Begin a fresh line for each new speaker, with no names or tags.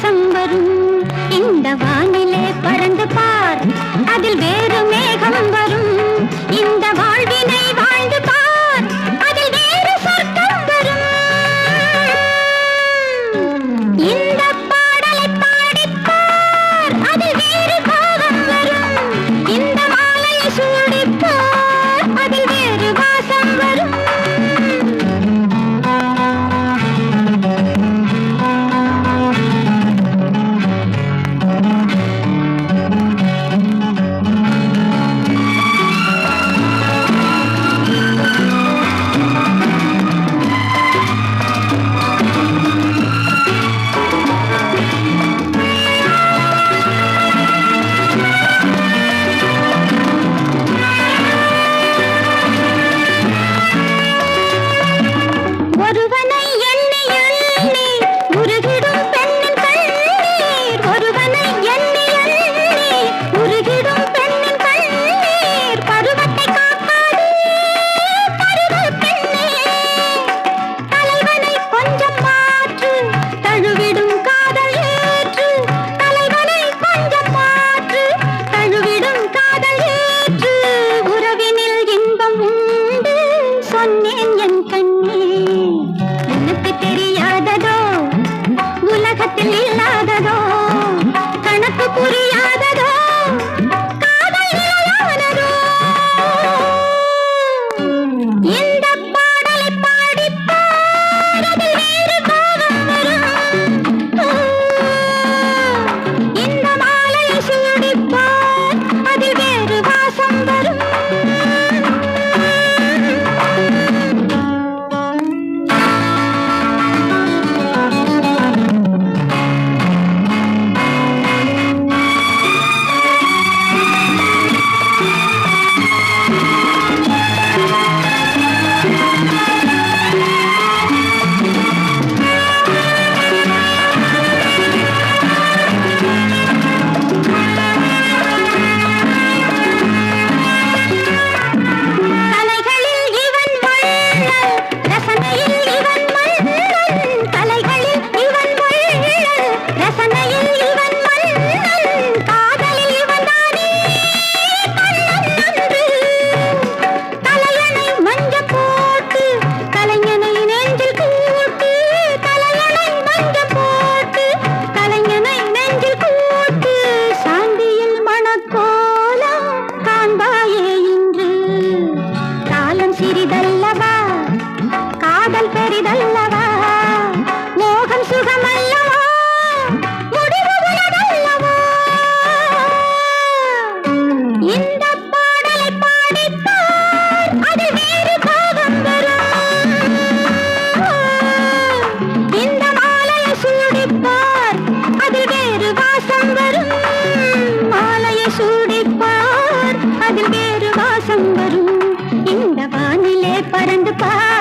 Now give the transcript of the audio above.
வசம் வரும். இந்த வானிலே பறந்து பார். அதில் வேறு लीला பறந்து பா